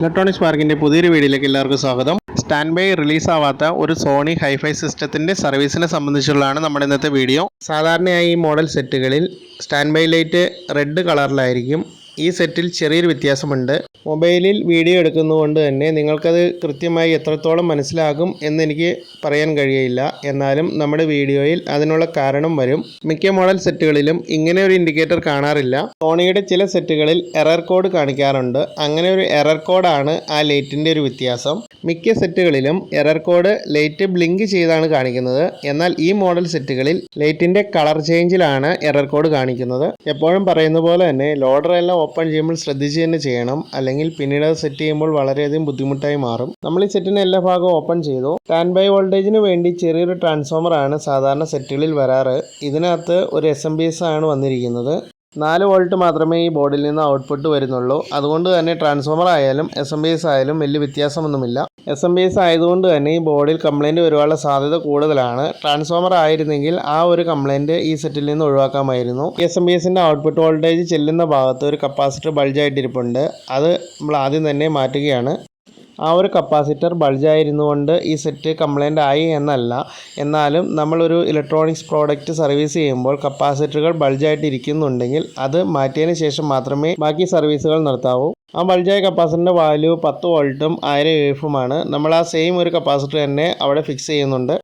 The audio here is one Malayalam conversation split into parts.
ഇലക്ട്രോണിക്സ് പാർക്കിന്റെ പുതിയൊരു വീഡിയോയിലേക്ക് എല്ലാവർക്കും സ്വാഗതം. സ്റ്റാൻഡ് ബൈ റിലീസ് ആവാത്ത ഒരു സോണി ഹൈഫൈ സിസ്റ്റത്തിന്റെ സർവീസിനെ സംബന്ധിച്ചുള്ളതാണ് നമ്മുടെ ഇന്നത്തെ വീഡിയോ. സാധാരണയായി ഈ മോഡൽ സെറ്റുകളിൽ സ്റ്റാൻഡ് ബൈ ലൈറ്റ് റെഡ് കളറിലായിരിക്കും ഈ സെറ്റിൽ ചെറിയൊരു വ്യത്യാസമുണ്ട്. മൊബൈലിൽ വീഡിയോ എടുക്കുന്നതുകൊണ്ട് തന്നെ നിങ്ങൾക്കത് കൃത്യമായി എത്രത്തോളം മനസ്സിലാകും എന്നെനിക്ക് പറയാൻ കഴിയില്ല എന്നാലും നമ്മുടെ വീഡിയോയിൽ അതിനുള്ള കാരണം വരും. മിക്ക മോഡൽ സെറ്റുകളിലും ഇങ്ങനെ ഒരു ഇൻഡിക്കേറ്റർ കാണാറില്ല. സോണിയുടെ ചില സെറ്റുകളിൽ എറർ കോഡ് കാണിക്കാറുണ്ട്. അങ്ങനെ ഒരു എറർ കോഡാണ് ആ ലൈറ്റിന്റെ ഒരു വ്യത്യാസം. മിക്ക സെറ്റുകളിലും എറർ കോഡ് ലൈറ്റ് ബ്ലിങ്ക് ചെയ്താണ് കാണിക്കുന്നത്. എന്നാൽ ഈ മോഡൽ സെറ്റുകളിൽ ലൈറ്റിന്റെ കളർ ചേഞ്ചിലാണ് എറർ കോഡ് കാണിക്കുന്നത്. എപ്പോഴും പറയുന്ന പോലെ തന്നെ ലോഡർ എല്ലാം ഓപ്പൺ ചെയ്യുമ്പോൾ ശ്രദ്ധിച്ച് തന്നെ ചെയ്യണം. അല്ലെങ്കിൽ പിന്നീട് അത് സെറ്റ് ചെയ്യുമ്പോൾ വളരെയധികം ബുദ്ധിമുട്ടായി മാറും. നമ്മൾ ഈ സെറ്റിന്റെ എല്ലാ ഭാഗവും ഓപ്പൺ ചെയ്തു. സ്റ്റാൻഡ് ബൈ വോൾട്ടേജിന് വേണ്ടി ചെറിയൊരു ട്രാൻസ്ഫോമർ ആണ് സാധാരണ സെറ്റുകളിൽ വരാറ്. ഇതിനകത്ത് ഒരു എസ് എം എസ് ആണ് വന്നിരിക്കുന്നത്. നാല് വോൾട്ട് മാത്രമേ ഈ ബോർഡിൽ നിന്ന് ഔട്ട്പുട്ട് വരുന്നുള്ളൂ. അതുകൊണ്ട് തന്നെ ട്രാൻസ്ഫോമർ ആയാലും എസ് എം ബി എസ് ആയാലും വലിയ വ്യത്യാസമൊന്നുമില്ല. എസ് എം ബി എസ് ആയതുകൊണ്ട് തന്നെ ഈ ബോർഡിൽ കംപ്ലൈന്റ് വരുവാനുള്ള സാധ്യത കൂടുതലാണ്. ട്രാൻസ്ഫോമർ ആയിരുന്നെങ്കിൽ ആ ഒരു കംപ്ലൈന്റ് ഈ സെറ്റിൽ നിന്ന് ഒഴിവാക്കാമായിരുന്നു. എസ് എം ബി എസിന്റെ ഔട്ട്പുട്ട് വോൾട്ടേജ് ചെല്ലുന്ന ഭാഗത്ത് ഒരു കപ്പാസിറ്റർ ബൾജായിട്ടിരിപ്പുണ്ട് അത് നമ്മൾ ആദ്യം തന്നെ മാറ്റുകയാണ്. ആ ഒരു കപ്പാസിറ്റർ ബൾജായിരുന്നു കൊണ്ട് ഈ സെറ്റ് കംപ്ലൈന്റ് ആയി എന്നല്ല. എന്നാലും നമ്മളൊരു ഇലക്ട്രോണിക്സ് പ്രോഡക്റ്റ് സർവീസ് ചെയ്യുമ്പോൾ കപ്പാസിറ്ററുകൾ ബൾജായിട്ട് ഇരിക്കുന്നുണ്ടെങ്കിൽ അത് മാറ്റിയതിന് ശേഷം മാത്രമേ ബാക്കി സർവീസുകൾ നടത്താവൂ ആ ബൾജായ കപ്പാസിറ്ററിന്റെ വാല്യൂ പത്ത് വോൾട്ടും ആയിരം എഫുമാണ് നമ്മൾ ആ സെയിം ഒരു കപ്പാസിറ്റർ തന്നെ അവിടെ ഫിക്സ് ചെയ്യുന്നുണ്ട്.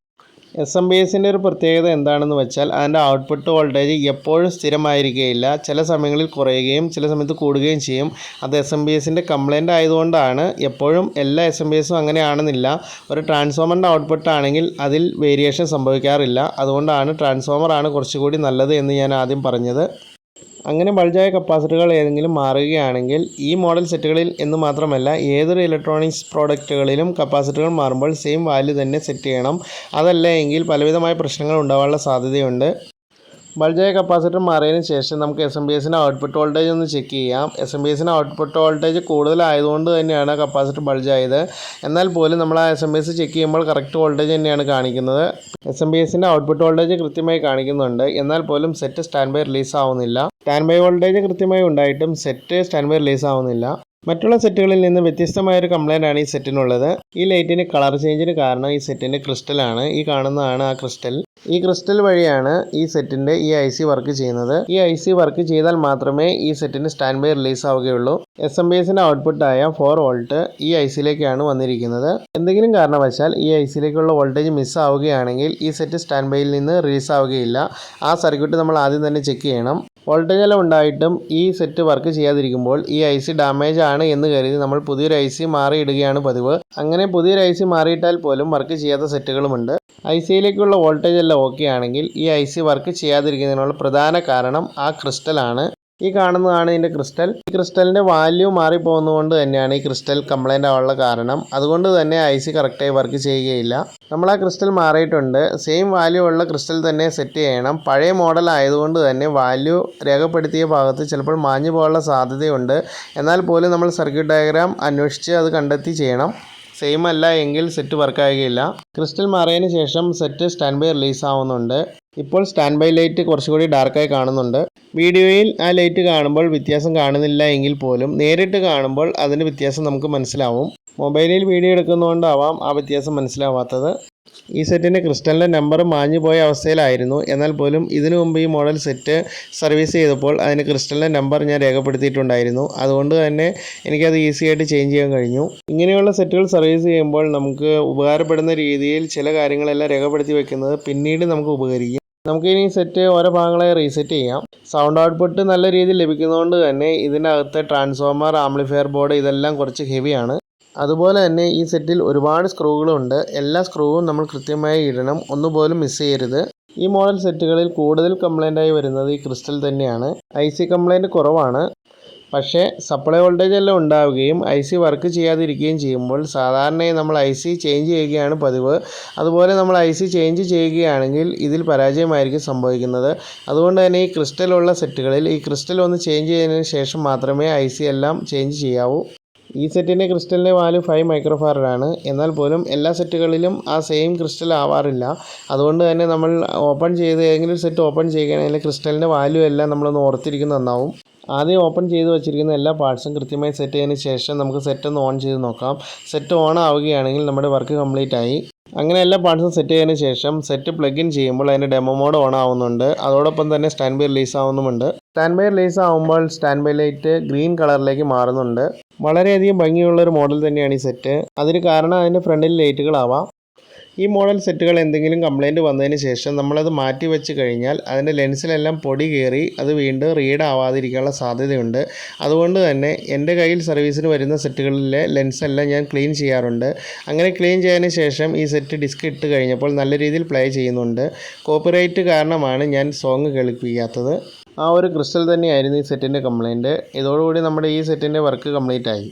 എസ് എം ബി എസിന്റെ ഒരു പ്രത്യേകത എന്താണെന്ന് വെച്ചാൽ അതിന്റെ ഔട്ട്പുട്ട് വോൾട്ടേജ് എപ്പോഴും സ്ഥിരമായിരിക്കുകയില്ല ചില സമയങ്ങളിൽ കുറയുകയും ചില സമയത്ത് കൂടുകയും ചെയ്യും. അത് എസ് എം ബി എസിന്റെ കംപ്ലൈന്റ് ആയതുകൊണ്ടാണ് എപ്പോഴും എല്ലാ എസ് എം ബി എസും അങ്ങനെയാണെന്നില്ല. ഒരു ട്രാൻസ്ഫോമറിന്റെ ഔട്ട്പുട്ട് ആണെങ്കിൽ അതിൽ വേരിയേഷൻ സംഭവിക്കാറില്ല. അതുകൊണ്ടാണ് ട്രാൻസ്ഫോമറാണ് കുറച്ചുകൂടി നല്ലത് എന്ന് ഞാൻ ആദ്യം പറഞ്ഞത്. അങ്ങനെ ബൾജായ കപ്പാസിറ്ററുകൾ ഏതെങ്കിലും മാറുകയാണെങ്കിൽ ഈ മോഡൽ സെറ്റുകളിൽ എന്ന് മാത്രമല്ല ഏതൊരു ഇലക്ട്രോണിക്സ് പ്രോഡക്റ്റുകളിലും കപ്പാസിറ്ററുകൾ മാറുമ്പോൾ സെയിം വാല്യൂ തന്നെ സെറ്റ് ചെയ്യണം. അതല്ല എങ്കിൽ പലവിധമായ പ്രശ്നങ്ങൾ ഉണ്ടാവാനുള്ള സാധ്യതയുണ്ട്. ബൾജായ കപ്പാസിറ്റർ മാറിയതിന് ശേഷം നമുക്ക് എസ് എം ബി എസിന്റെ ഔട്ട്പുട്ട് വോൾട്ടേജ് ഒന്ന് ചെക്ക് ചെയ്യാം. എസ് എം ബി എസിന്റെ ഔട്ട്പുട്ട് വോൾട്ടേജ് കൂടുതലായതുകൊണ്ട് തന്നെയാണ് കപ്പാസിറ്റർ ബൾജായത് എന്നാൽ പോലും നമ്മൾ ആ S M B S check ചെയ്യുമ്പോൾ കറക്റ്റ് വോൾട്ടേജ് തന്നെയാണ് കാണിക്കുന്നത്. എസ് എം ബി എസിന്റെ ഔട്ട്പുട്ട് വോൾട്ടേജ് കൃത്യമായി കാണിക്കുന്നുണ്ട്. എന്നാൽ പോലും സെറ്റ് സ്റ്റാൻഡ് ബൈ റിലീസ് ആവുന്നില്ല. സ്റ്റാൻഡ് ബൈ വോൾട്ടേജ് കൃത്യമായി ഉണ്ടായിട്ടും സെറ്റ് സ്റ്റാൻഡ് ബൈ റിലീസ് ആവുന്നില്ല. മറ്റുള്ള സെറ്റുകളിൽ നിന്ന് വ്യത്യസ്തമായ ഒരു കംപ്ലൈന്റ് ആണ് ഈ സെറ്റിനുള്ളത് ഈ ലൈറ്റിന് കളർ ചേഞ്ചിന് കാരണം ഈ സെറ്റിന്റെ ക്രിസ്റ്റലാണ് ഈ കാണുന്നതാണ് ആ ക്രിസ്റ്റൽ ഈ ക്രിസ്റ്റൽ വഴിയാണ് ഈ സെറ്റിന്റെ ഈ ഐ സി വർക്ക് ചെയ്യുന്നത്. ഈ ഐ സി വർക്ക് ചെയ്താൽ മാത്രമേ ഈ സെറ്റിന് സ്റ്റാൻഡ് ബൈ റിലീസ് ആവുകയുള്ളൂ. എസ് എം ബി എസിന്റെ ഔട്ട്പുട്ടായ ഫോർ വോൾട്ട് ഈ ഐ സിയിലേക്കാണ് വന്നിരിക്കുന്നത്. എന്തെങ്കിലും കാരണവശാൽ ഈ ഐ സിയിലേക്കുള്ള വോൾട്ടേജ് മിസ് ആവുകയാണെങ്കിൽ ഈ സെറ്റ് സ്റ്റാൻഡ് ബൈയിൽ നിന്ന് റിലീസ് ആവുകയില്ല. ആ സർക്യൂട്ട് നമ്മൾ ആദ്യം തന്നെ ചെക്ക് ചെയ്യണം. വോൾട്ടേജ് എല്ലാം ഉണ്ടായിട്ടും ഈ സെറ്റ് വർക്ക് ചെയ്യാതിരിക്കുമ്പോൾ ഈ ഐ സി ഡാമേജ് ആണ് എന്ന് കരുതി നമ്മൾ പുതിയൊരു ഐ സി മാറിയിടുകയാണ് പതിവ്. അങ്ങനെ പുതിയൊരു ഐ സി മാറിയിട്ടാൽ പോലും വർക്ക് ചെയ്യാത്ത സെറ്റുകളുമുണ്ട് ഐ സിയിലേക്കുള്ള വോൾട്ടേജ് എല്ലാം ഓക്കെ ആണെങ്കിൽ ഈ ഐ സി വർക്ക് ചെയ്യാതിരിക്കുന്നതിനുള്ള പ്രധാന കാരണം ആ ക്രിസ്റ്റലാണ് ഈ കാണുന്നതാണ് ഇതിന്റെ ക്രിസ്റ്റൽ. ഈ ക്രിസ്റ്റലിന്റെ വാല്യൂ മാറിപ്പോകുന്നതുകൊണ്ട് തന്നെയാണ് ഈ ക്രിസ്റ്റൽ കംപ്ലൈന്റ് ആവാനുള്ള കാരണം. അതുകൊണ്ട് തന്നെ ഐ സി കറക്റ്റായി വർക്ക് ചെയ്യുകയില്ല. നമ്മൾ ആ ക്രിസ്റ്റൽ മാറിയിട്ടുണ്ട്. സെയിം വാല്യൂ ഉള്ള ക്രിസ്റ്റൽ തന്നെ സെറ്റ് ചെയ്യണം. പഴയ മോഡൽ ആയതുകൊണ്ട് തന്നെ വാല്യൂ രേഖപ്പെടുത്തിയ ഭാഗത്ത് ചിലപ്പോൾ മാഞ്ഞു പോകാനുള്ള സാധ്യതയുണ്ട്. എന്നാൽ പോലും നമ്മൾ സർക്യൂട്ട് ഡയഗ്രാം അന്വേഷിച്ച് അത് കണ്ടെത്തി ചെയ്യണം. സെയിം അല്ല എങ്കിൽ സെറ്റ് വർക്കാകുകയില്ല ക്രിസ്റ്റൽ മാറിയതിന് ശേഷം സെറ്റ് സ്റ്റാൻഡ് ബൈ റിലീസ് ആവുന്നുണ്ട്. ഇപ്പോൾ സ്റ്റാൻഡ് ബൈ ലൈറ്റ് കുറച്ചുകൂടി ഡാർക്കായി കാണുന്നുണ്ട്. വീഡിയോയിൽ ആ ലൈറ്റ് കാണുമ്പോൾ വ്യത്യാസം കാണുന്നില്ല എങ്കിൽ പോലും നേരിട്ട് കാണുമ്പോൾ അതിന് വ്യത്യാസം നമുക്ക് മനസ്സിലാവും. മൊബൈലിൽ വീഡിയോ എടുക്കുന്നതുകൊണ്ടാവാം ആ വ്യത്യാസം മനസ്സിലാവാത്തത്. ഈ സെറ്റിന്റെ ക്രിസ്റ്റലിന്റെ നമ്പർ മാഞ്ഞു പോയ അവസ്ഥയിലായിരുന്നു. എന്നാൽ പോലും ഇതിനു മുമ്പ് ഈ മോഡൽ സെറ്റ് സർവീസ് ചെയ്തപ്പോൾ അതിന് ക്രിസ്റ്റലിന്റെ നമ്പർ ഞാൻ രേഖപ്പെടുത്തിയിട്ടുണ്ടായിരുന്നു. അതുകൊണ്ട് തന്നെ എനിക്കത് ഈസി ആയിട്ട് ചേഞ്ച് ചെയ്യാൻ കഴിഞ്ഞു. ഇങ്ങനെയുള്ള സെറ്റുകൾ സർവീസ് ചെയ്യുമ്പോൾ നമുക്ക് ഉപകാരപ്പെടുന്ന രീതിയിൽ ചില കാര്യങ്ങളെല്ലാം രേഖപ്പെടുത്തി വെക്കുന്നത് പിന്നീട് നമുക്ക് ഉപകരിക്കും. നമുക്ക് ഇനി സെറ്റ് ഓരോ ഭാഗങ്ങളെ റീസെറ്റ് ചെയ്യാം. സൗണ്ട് ഔട്ട്പുട്ട് നല്ല രീതിയിൽ ലഭിക്കുന്നതുകൊണ്ട് തന്നെ ഇതിനകത്തെ ട്രാൻസ്ഫോമർ ആംപ്ലിഫയർ ബോർഡ് ഇതെല്ലാം കുറച്ച് ഹെവിയാണ് അതുപോലെ തന്നെ ഈ സെറ്റിൽ ഒരുപാട് സ്ക്രൂകളുണ്ട് എല്ലാ സ്ക്രൂവും നമ്മൾ കൃത്യമായി ഇടണം. ഒന്നുപോലും മിസ് ചെയ്യരുത്. ഈ മോഡൽ സെറ്റുകളിൽ കൂടുതൽ കംപ്ലൈന്റായി വരുന്നത് ഈ ക്രിസ്റ്റൽ തന്നെയാണ്. ഐ സി കംപ്ലൈന്റ് കുറവാണ്. പക്ഷേ സപ്ലൈ വോൾട്ടേജ് എല്ലാം ഉണ്ടാവുകയും ഐ സി വർക്ക് ചെയ്യാതിരിക്കുകയും ചെയ്യുമ്പോൾ സാധാരണയായി നമ്മൾ ഐ സി ചേഞ്ച് ചെയ്യുകയാണ് പതിവ്. അതുപോലെ നമ്മൾ ഐ സി ചേഞ്ച് ചെയ്യുകയാണെങ്കിൽ ഇതിൽ പരാജയമായിരിക്കും സംഭവിക്കുന്നത്. അതുകൊണ്ട് തന്നെ ഈ ക്രിസ്റ്റലുള്ള സെറ്റുകളിൽ ഈ ക്രിസ്റ്റൽ ഒന്ന് ചേഞ്ച് ചെയ്തതിന് ശേഷം മാത്രമേ ഐ സി എല്ലാം ചേഞ്ച് ചെയ്യാവൂ. ഈ സെറ്റിന്റെ ക്രിസ്റ്റലിന്റെ വാല്യൂ ഫൈവ് ആണ്. എന്നാൽ പോലും എല്ലാ സെറ്റുകളിലും ആ സെയിം ക്രിസ്റ്റൽ ആവാറില്ല. അതുകൊണ്ട് തന്നെ നമ്മൾ ഓപ്പൺ ചെയ്ത് ഏതെങ്കിലും സെറ്റ് ഓപ്പൺ ചെയ്യുകയാണെങ്കിൽ ക്രിസ്റ്റലിന്റെ വാല്യൂ എല്ലാം നമ്മളൊന്ന് ഓർത്തിരിക്കുന്നത് നന്നാവും. ആദ്യം ഓപ്പൺ ചെയ്ത് വെച്ചിരിക്കുന്ന എല്ലാ പാർട്സും കൃത്യമായി സെറ്റ് ചെയ്തതിന് ശേഷം നമുക്ക് സെറ്റ് ഒന്ന് ഓൺ ചെയ്ത് നോക്കാം. സെറ്റ് ഓൺ ആവുകയാണെങ്കിൽ നമ്മുടെ വർക്ക് കംപ്ലീറ്റ് ആയി. അങ്ങനെ എല്ലാ പാർട്സും സെറ്റ് ചെയ്തതിന് ശേഷം സെറ്റ് പ്ലഗ് ഇൻ ചെയ്യുമ്പോൾ അതിന്റെ ഡെമോ മോഡ് ഓൺ ആവുന്നുണ്ട്. അതോടൊപ്പം തന്നെ സ്റ്റാൻഡ് ബൈ റിലീസ് ആവുന്നുമുണ്ട്. സ്റ്റാൻഡ് ബൈ റിലീസ് ആവുമ്പോൾ സ്റ്റാൻഡ് ബൈ ലൈറ്റ് ഗ്രീൻ കളറിലേക്ക് മാറുന്നുണ്ട്. വളരെയധികം ഭംഗിയുള്ള ഒരു മോഡൽ തന്നെയാണ് ഈ സെറ്റ് അതിന് കാരണം അതിന്റെ ഫ്രണ്ടിൽ ലൈറ്റുകളാവാം ഈ മോഡൽ സെറ്റുകൾ എന്തെങ്കിലും കംപ്ലൈന്റ് വന്നതിന് ശേഷം നമ്മളത് മാറ്റി വെച്ച് കഴിഞ്ഞാൽ അതിന്റെ ലെൻസിലെല്ലാം പൊടി കയറി അത് വീണ്ടും റീഡ് ആവാതിരിക്കാനുള്ള സാധ്യതയുണ്ട്. അതുകൊണ്ട് തന്നെ എന്റെ കയ്യിൽ സർവീസിന് വരുന്ന സെറ്റുകളിലെ ലെൻസെല്ലാം ഞാൻ ക്ലീൻ ചെയ്യാറുണ്ട്. അങ്ങനെ ക്ലീൻ ചെയ്തതിന് ശേഷം ഈ സെറ്റ് ഡിസ്ക് ഇട്ട് കഴിഞ്ഞപ്പോൾ നല്ല രീതിയിൽ പ്ലേ ചെയ്യുന്നുണ്ട്. കോപ്പിറൈറ്റ് കാരണമാണ് ഞാൻ സോങ് കേൾപ്പിക്കാത്തത്. ആ ഒരു ക്രിസ്റ്റൽ തന്നെയായിരുന്നു ഈ സെറ്റിന്റെ കംപ്ലൈന്റ് ഇതോടുകൂടി നമ്മുടെ ഈ സെറ്റിന്റെ വർക്ക് കംപ്ലീറ്റ് ആയി.